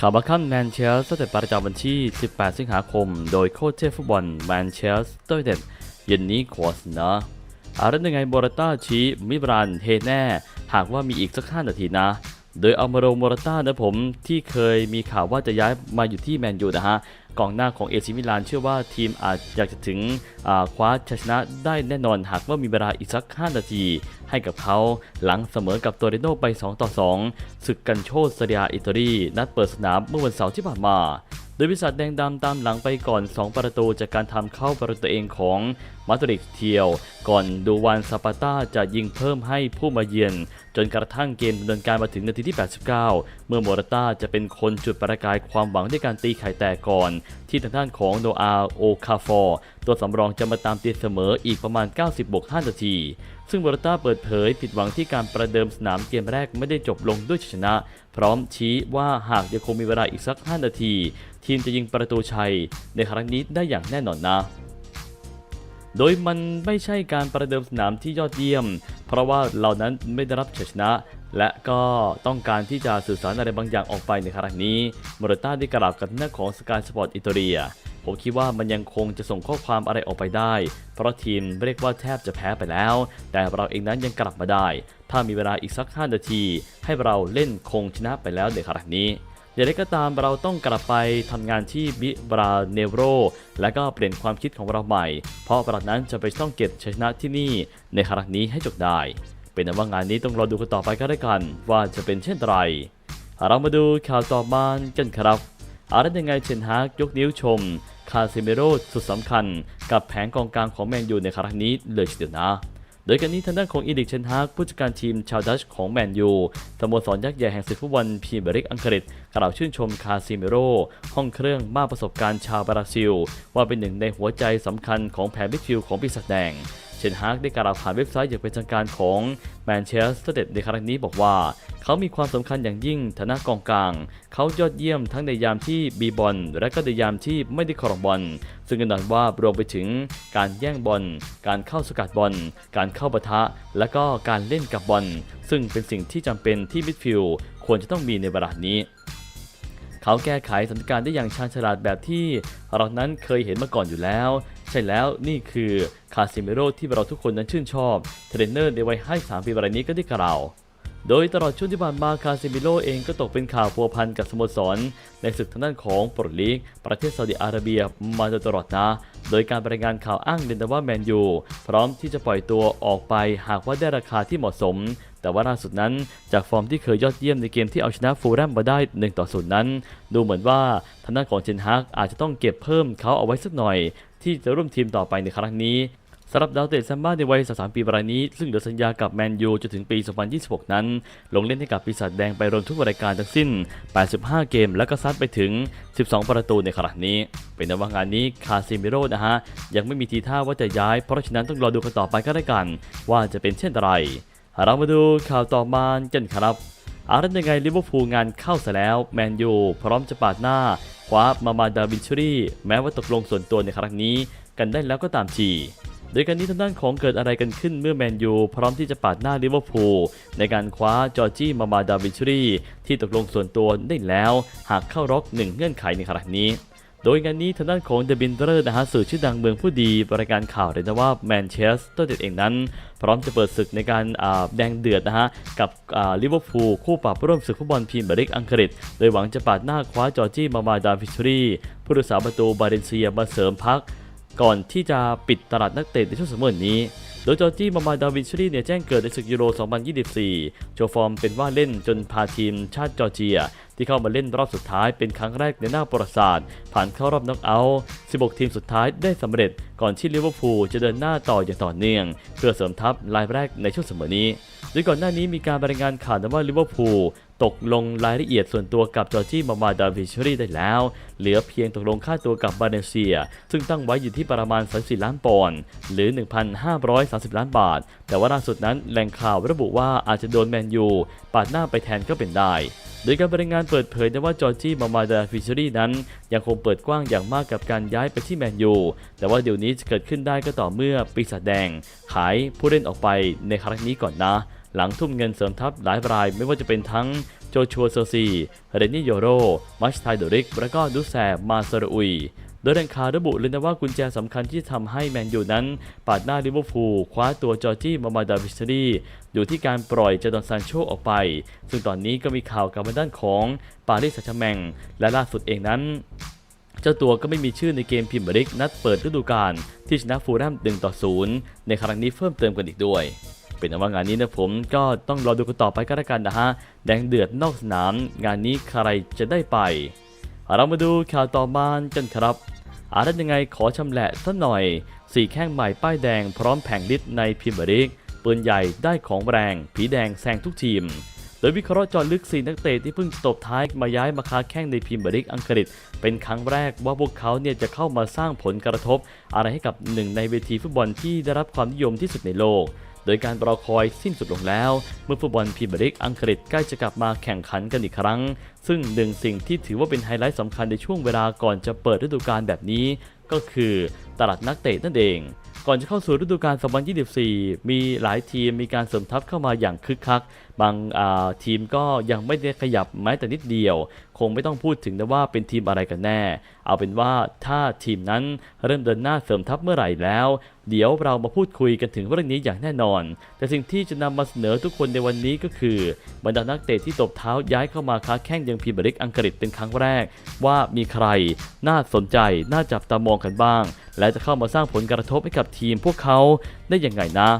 ข่าวบัคคันแมนเชสเตอร์ประจำวันที่ 18 สิงหาคม โดยโค้ชเชฟฟุตบอลแมนเชสเตอร์เดนเย็นนี้คอสนะอารันยังไงโบราต้าชี้มิบรันเฮแน่ หากว่ามีอีกสัก5นาทีนะ โดยอัลมาโรโมราต้านะผมที่เคยมีข่าวว่าจะย้ายมาอยู่ที่แมนยูนะฮะ กองหน้าของเอซิมิลานเชื่อว่าทีมอาจอยากจะถึงคว้าชัยชนะได้แน่นอนหากว่ามีเวลาอีกสัก 5 นาที ให้กับเขาหลังเสมอกับโตเรโนไป 2 ต่อ 2 ศึกกันโชตเซเดียอิตาลีนัดเปิดสนามเมื่อวันเสาร์ที่ผ่านมา โดยพิษัทแดงดำตามหลังไปก่อน 2 ประตูจากการทำเข้าประตูตเองของมาตริกเทียว ก่อนดูวานซาปาต้าจะยิงเพิ่มให้ผู้มาเยือน จนกระทั่งเกมดำเนินการมาถึงนาทีที่ 89 เมื่อโมราต้าจะเป็นคนจุดประกายความหวังด้วยการตีไข่แตกก่อน ที่ทางด้านของโนอาโอคาฟอร์ตัวสำรองจะมาตามตีเสมออีกประมาณ 90บวก5นาที ซึ่งโมราต้าเปิดเผยผิดหวังที่การประเดิมสนามเกมแรกไม่ได้จบลงด้วยชัยชนะ พร้อมชี้ว่าหากยังคงมีเวลาอีกสัก 5 นาที ทีมจะยิงประตูชัยในครั้งนี้ได้อย่างแน่นอนนะ โดยมันไม่ใช่การประเดิมสนามที่ยอดเยี่ยม เพราะว่าเรานั้นไม่ได้รับชัยชนะ และก็ต้องการที่จะสื่อสารอะไรบางอย่างออกไปในครั้งนี้โมราต้าได้กล่าวกับหน้าของสกายสปอร์ตอิตาเลียผมคิดว่ามันยังคงจะส่งข้อความอะไรออกไปได้ เพราะทีมเรียกว่าแทบจะแพ้ไปแล้ว แต่เราเองนั้นยังกลับมาได้ ถ้ามีเวลาอีกสัก 5 นาที ให้เราเล่นคงชนะไปแล้วในครั้งนี้ อย่างไรก็ตามเราต้องกลับไปทำงานที่บิบราเนโรและก็เปลี่ยนความคิดของเราใหม่ เพราะเรานั้นจะไปต้องเก็บชัยชนะที่นี่ในครั้งนี้ให้จบได้ เป็นนั้นว่างานนี้ต้องรอดูกันต่อไปก็ได้กัน ว่าจะเป็นเช่นไร เรามาดูข่าวต่อมากันครับอารันยังไงเชนฮากยกนิ้วชม คาซิเมโรสุดสำคัญ กับแผงกองกลางของแมนยูในครั้งนี้เลยทีเดียวนะ โดยการนี้ทางด้านของอีดิกเชนฮากผู้จัดการทีมชาวดัชของแมนยูสโมสรยักษ์ใหญ่แห่งศึกฟุตบอลพรีเมียร์ลีกอังกฤษกล่าวชื่นชมคาซิเมโรห้องเครื่องมากประสบการณ์ชาวบราซิล ว่าเป็นหนึ่งในหัวใจสำคัญของแผนวิฟิลของปีศาจแดง เชนฮากได้กล่าวผ่านเว็บไซต์อย่างเป็นทางการของแมนเชสเตอร์เดในครั้งนี้บอกว่า เขามีความสำคัญอย่างยิ่งฐานะกองกลาง เขายอดเยี่ยมทั้งในยามที่บีบอลและก็ในยามที่ไม่ได้ครองบอลซึ่งแน่นอนว่ารวมไปถึงการแย่งบอล การเข้าสกัดบอล การเข้าปะทะ และก็การเล่นกับบอล ซึ่งเป็นสิ่งที่จำเป็นที่มิดฟิลด์ควรจะต้องมีในเวลานี้เขาแก้ไขสถานการณ์ได้อย่างชาญฉลาดแบบที่เรานั้นเคยเห็นมาก่อนอยู่แล้ว ช่แล้วนี่คือคาซิเมโรที่เราทุกคนนั้นชื่นชอบ เทรนเนอร์ในวัย53ปีรายนี้ก็ได้กล่าว โดยตลอดช่วงที่ผ่านมาคาซิมิโลเองก็ตกเป็นข่าวพัวพันกับสโมสร ในศึกทางด้านของโปรลีก ประเทศซาอุดิอาระเบียมาโดยตลอดนะ โดยการรายงานข่าวอ้างเดนว่าแมนยูพร้อมที่จะปล่อยตัวออกไปหากว่าได้ราคาที่เหมาะสม แต่ว่าล่าสุดนั้นจากฟอร์มที่เคยยอดเยี่ยมในเกมที่เอาชนะฟูลแลมมาได้1ต่อ0นั้น ดูเหมือนว่าทางด้านของเชนฮักอาจจะต้องเก็บเพิ่มเขาเอาไว้สักหน่อย ที่จะร่วมทีมต่อไปในครั้งนี้สำหรับดาวเตะซัมบ้าในวัย 33 ปีรายนี้ ซึ่งเหลือสัญญากับแมนยูจนถึงปี 2026 นั้น ลงเล่นให้กับปีศาจแดงไปรวมทุกรายการทั้งสิ้น 85 เกม และก็ซัดไปถึง 12 ประตูในครั้งนี้ เป็นนว่างานนี้คาซิมิโร่นะฮะ ยังไม่มีทีท่าว่าจะย้าย เพราะฉะนั้นต้องรอดูกันต่อไปก็ได้กัน ว่าจะเป็นเช่นไร เรามาดูข่าวต่อมากันครับอารันยังไงลิเวอร์พูลงานเข้าซะแล้วแมนยูพร้อมจะปาดหน้าคว้ามามาดาวินชูรี่แม้ว่าตกลงส่วนตัวในครั้งนี้กันได้แล้วก็ตามทีโดยการนี้ทางด้านของเกิดอะไรกันขึ้นเมื่อแมนยูพร้อมที่จะปาดหน้าลิเวอร์พูลในการคว้าจอร์จี้มามาดาวินชูรี่ที่ตกลงส่วนตัวได้แล้ว หากเข้าร็อกหนึ่งเงื่อนไขในครั้งนี้ โดยงานนี้ทางด้านของเดบินเดอร์นะฮะสื่อชื่อดังเมืองผู้ดีรายการข่าวเลยนะว่าแมนเชสเตอร์เองนั้น พร้อมจะเปิดศึกในการแดงเดือดนะฮะกับลิเวอร์พูลคู่ปรับร่วมศึกฟุตบอลพรีเมียร์ลีกอังกฤษ โดยหวังจะปาดหน้าคว้าจอร์จี้มามาดาวิชรีผู้รักษาประตูบาเรนเซียมาเสริมพัก ก่อนที่จะปิดตลาดนักเตะในช่วงสมอนี้ โดยจอร์จี้มามาดาวินชรีเนี่ยแจ้งเกิดในศึกยูโร 2024 โชว์ฟอร์มเป็นว่าเล่นจนพาทีมชาติจอร์เจีย ที่เข้ามาเล่นรอบสุดท้ายเป็นครั้งแรกในหน้าประวัติศาสตร์ ผ่านเข้ารอบน็อกเอาท์ 16 ทีมสุดท้ายได้สำเร็จ ก่อนที่ลิเวอร์พูลจะเดินหน้าต่ออย่างต่อเนื่อง เพื่อเสริมทัพรายแรกในช่วงเสมอนี้โดยก่อนหน้านี้มีการรายงานข่าวนะว่าลิเวอร์พูล ตกลงรายละเอียดส่วนตัวกับจอร์จี้มามาดาวิชรีได้แล้ว เหลือเพียงตกลงค่าตัวกับบาเลเซีย ซึ่งตั้งไว้อยู่ที่ประมาณ 34 ล้านปอนด์หรือ 1,530 ล้านบาท แต่ว่าล่าสุดนั้นแหล่งข่าวระบุว่าอาจจะโดนแมนยูปาดหน้าไปแทนก็เป็นได้โดยการรายงานเปิดเผยนะว่าจอร์จี้มามาดาฟิชรีนั้น ยังคงเปิดกว้างอย่างมากกับการย้ายไปที่แมนยู แต่ว่าเดี๋ยวนี้จะเกิดขึ้นได้ก็ต่อเมื่อปีศาจแดง ขายผู้เล่นออกไปในครั้งนี้ก่อนนะ หลังทุ่มเงินเสริมทัพหลายรายไม่ว่าจะเป็นทั้งโจชัวเซอร์ซีเรนนี่โยโร มัชไทโดริก และก็ดูแซมาซารุอุยโดยแรงข่าวระบุเลยนะว่ากุญแจสำคัญที่ทำให้แมนยูนั้น ปาดหน้าลิเวอร์พูลคว้าตัวจอร์จี้มามาดาวิชรีอยู่ที่การปล่อยเจดอนซานโชออกไป ซึ่งตอนนี้ก็มีข่าวกับทางด้านของปารีสแซงต์แชร์แมงและล่าสุดเองนั้นเจ้าตัวก็ไม่มีชื่อในเกมพรีเมียร์ลีกนัดเปิดฤดูกาลที่ชนะฟูลแลม1ต่อ0ในครั้งนี้เพิ่มเติมกันอีกด้วย เป็นว่างานนี้นะผมก็ต้องรอดูกันต่อไปก็แล้วกันนะฮะ แดงเดือดนอกสนาม งานนี้ใครจะได้ไป เรามาดูข่าวต่อมากันครับอาร์ตยังไงขอชำแหละสักหน่อย สี่แข้งใหม่ป้ายแดงพร้อมแผงลิตในพรีเมียร์ลีกปืนใหญ่ได้ของแรง ผีแดงแซงทุกทีม โดยวิเคราะห์จอลึกสีนักเตะที่เพิ่งตบท้ายมาย้ายมาค้าแข้งในพรีเมียร์ลีกอังกฤษ เป็นครั้งแรกว่าพวกเขาเนี่ยจะเข้ามาสร้างผลกระทบ อะไรให้กับหนึ่งในเวทีฟุตบอลที่ได้รับความนิยมที่สุดในโลก โดยการรอคอยสิ้นสุดลงแล้ว เมื่อฟุตบอลพรีเมียร์ลีกอังกฤษใกล้จะกลับมาแข่งขันกันอีกครั้ง ซึ่งหนึ่งสิ่งที่ถือว่าเป็นไฮไลท์สำคัญในช่วงเวลาก่อนจะเปิดฤดูกาลแบบนี้ ก็คือตลาดนักเตะนั่นเอง ก่อนจะเข้าสู่ฤดูกาล 2024 มีหลายทีมมีการเสริมทัพเข้ามาอย่างคึกคัก บางาทีมก็ยังไม่ได้ขยับแม้แต่นิดเดียว คงไม่ต้องพูดถึงนะว่าเป็นทีมอะไรกันแน่ เอาเป็นว่าถ้าทีมนั้นเริ่มเดินหน้าเสริมทัพเมื่อไหร่แล้ว เดี๋ยวเรามาพูดคุยกันถึงเรื่องนี้อย่างแน่นอน แต่สิ่งที่จะนำมาเสนอทุกคนในวันนี้ก็คือบรรดานักเตะที่ตบเท้าย้ายเข้ามาค้าแข้งยังพรีเมียร์ลีกอังกฤษเป็นครั้งแรก ว่ามีใครน่าสนใจน่าจับตามองกันบ้าง และจะเข้ามาสร้างผลกระทบให้กับทีมพวกเขาได้อย่างไงนะ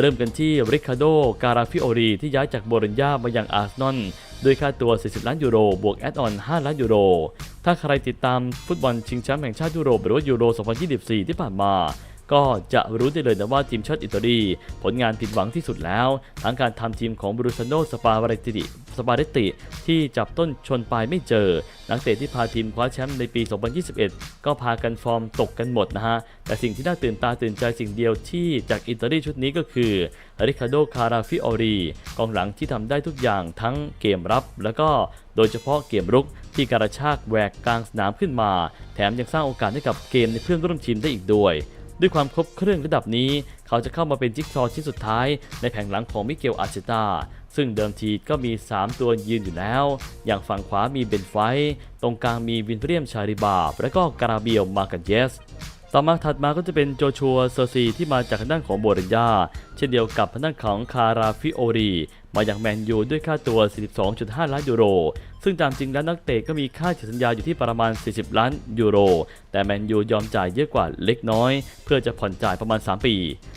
เริ่มกันที่ริคาโด การาฟิโอรีที่ย้ายจากโบรนญามายังอาร์เซนอลด้วยค่าตัว 40 ล้านยูโร บวกแอดออน 5 ล้านยูโร ถ้าใครติดตามฟุตบอลชิงแชมป์แห่งชาติยุโรปหรือว่ายูโร 2024 ที่ผ่านมา ก็จะรู้ได้เลยนะว่าทีมชาติอิตาลี ผลงานผิดหวังที่สุดแล้ว ทั้งการทำทีมของบรูซาโนสปาเรติสปาเรติ ที่จับต้นชนปลายไม่เจอ นักเตะที่พาทีมคว้าแชมป์ในปี 2021 ก็พากันฟอร์มตกกันหมดนะฮะ แต่สิ่งที่น่าตื่นตาตื่นใจสิ่งเดียวที่จากอิตาลีชุดนี้ก็คือริคาโด คาราฟิโอรีกองหลังที่ทำได้ทุกอย่างทั้งเกมรับ แล้วก็โดยเฉพาะเกมรุกที่กระชากแหวกกลางสนามขึ้นมา แถมยังสร้างโอกาสให้กับเกมในเพื่อนร่วมทีมได้อีกด้วย ด้วยความครบเครื่องระดับนี้ เขาจะเข้ามาเป็นจิ๊กซอว์ชิ้นสุดท้ายในแผงหลังของมิเกลอาร์เจตาซึ่งเดิมทีก็มี 3 ตัวยืนอยู่แล้ว อย่างฝั่งขวามีเบนไฟ ตรงกลางมีวินเรียมชาริบาบและก็การาเบียลมากันเยสต่อมาถัดมาก็จะเป็นโจชัวเซอร์ซีที่มาจากทางด้านของโบรินญาเช่นเดียวกับทางด้านของคาราฟิโอรี มาอย่างแมนยูด้วยค่าตัว 42.5 ล้านยูโร ซึ่งตามจริงแล้วนักเตะก็มีค่าเฉลี่ยสัญญาอยู่ที่ประมาณ 40 ล้านยูโร แต่แมนยูยอมจ่ายเยอะกว่าเล็กน้อย เพื่อจะผ่อนจ่ายประมาณ 3 ปี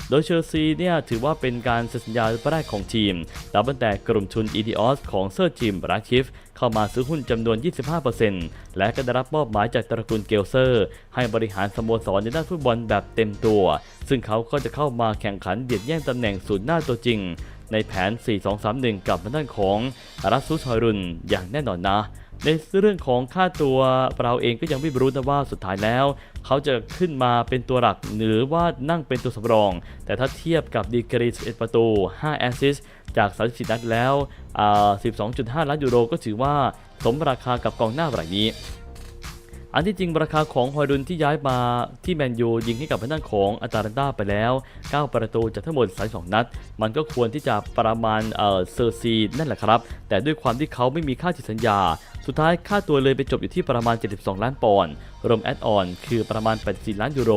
โดยเชลซีเนี่ยถือว่าเป็นการเซ็นสัญญาแรกของทีมนับตั้งแต่กลุ่มทุน e d o s ของเซอร์จิมราคิฟเข้ามาซื้อหุ้นจำนวน 25%และก็ได้รับมอบหมายจากตระกูลเกลเซอร์ ให้บริหารสโมสรในด้านฟุตบอลแบบเต็มตัว ซึ่งเขาก็จะเข้ามาแข่งขันเบียดแย่งตำแหน่งศูนย์หน้าตัวจริง ในแผน 4-2-3-1 กับด้านของรัสซุสฮอยรุนอย่างแน่นอนนะ ในเรื่องของค่าตัวเราเองก็ยังไม่รู้นะว่าสุดท้ายแล้ว เขาจะขึ้นมาเป็นตัวหลักหรือว่านั่งเป็นตัวสำรอง แต่ถ้าเทียบกับดีกรี11ประตู 5 แอสซิสจาก 34 นัดแล้ว 12.5 ล้านยูโรก็ถือว่าสมราคากับกองหน้ารายนี้ อันที่จริงราคาของฮอยดุนที่ย้ายมาที่แมนยูยิงให้กับทางด้านของอาตาลันตาไปแล้ว 9 ประตูจากทั้งหมด32นัด มันก็ควรที่จะประมาณเออเซอร์ซีนั่นแหละครับ แต่ด้วยความที่เขาไม่มีค่าจิตสัญญา สุดท้ายค่าตัวเลยไปจบอยู่ที่ประมาณ 72 ล้านปอนด์รวมแอดออนคือประมาณ 84 ล้านยูโร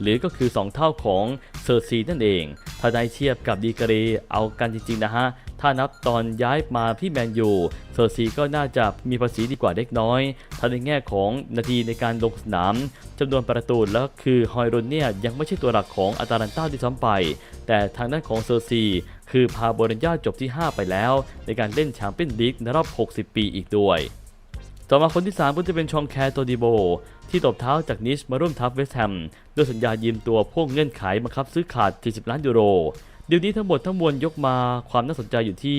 หรือก็คือ 2 เท่าของเซอร์ซีนั่นเองถ้าได้เทียบกับดีกรีเอากันจริงๆนะฮะ ถ้านับตอนย้ายมาที่แมนยูเซอร์ซีก็น่าจะมีภาษีดีกว่าเล็กน้อยถ้าในแง่ของนาทีในการลงสนามจำนวนประตูแล้วคือฮอยรุนเนี่ยยังไม่ใช่ตัวหลักของอาตาลันตาที่ซ้ำไป แต่ทางด้านของเซอร์ซี คือพาโบรัญญาจบที่ 5 ไปแล้ว ในการเล่นแชมเปี้ยนลีกในรอบ 60 ปีอีกด้วย ต่อมาคนที่ 3 ก็จะเป็นชองแคร์โตดิโบ ที่ตบเท้าจากนิชมาร่วมทัพเวสต์แฮมด้วยสัญญายืมตัวพ่วงเงื่อนไขบังคับซื้อขาด 40 ล้านยูโร เดี๋ยวนี้ทั้งหมดทั้งมวลยกมาความน่าสนใจอยู่ที่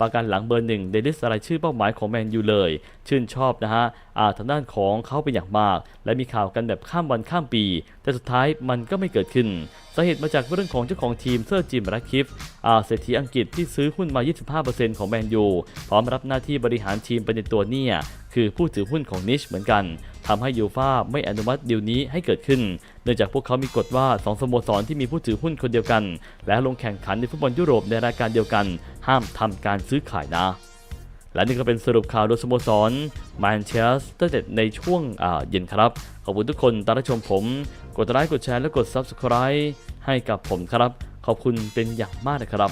ประกันหลังเบอร์หนึ่งในลิสต์รายชื่อเป้าหมายของแมนยูเลย ชื่นชอบนะฮะอาทางด้านของเขาเป็นอย่างมาก และมีข่าวกันแบบข้ามวันข้ามปี แต่สุดท้ายมันก็ไม่เกิดขึ้นสาเหตุมาจากเรื่องของเจ้าของทีมเซอร์จิมรัคคิฟอาเศรษฐีอังกฤษที่ซื้อหุ้นมา 25%ของแมนยูพร้อมรับหน้าที่บริหารทีมไปในตัวเนี่ยคือผู้ถือหุ้นของนิชเหมือนกันทำให้ยูฟ่าไม่อนุมัติดีลนี้ให้เกิดขึ้น เนื่องจากพวกเขามีกฎว่า 2 สโมสรที่มีผู้ถือหุ้นคนเดียวกัน และลงแข่งขันในฟุตบอลยุโรปในรายการเดียวกัน ห้ามทำการซื้อขายนะ และนี่ก็เป็นสรุปข่าวโดยสโมสรแมนเชสเตอร์เด็ดในช่วงเย็นครับ ขอบคุณทุกคนตามรับชมผม กดไลค์กดแชร์และกด Subscribe ให้กับผมครับ ขอบคุณเป็นอย่างมากนะครับ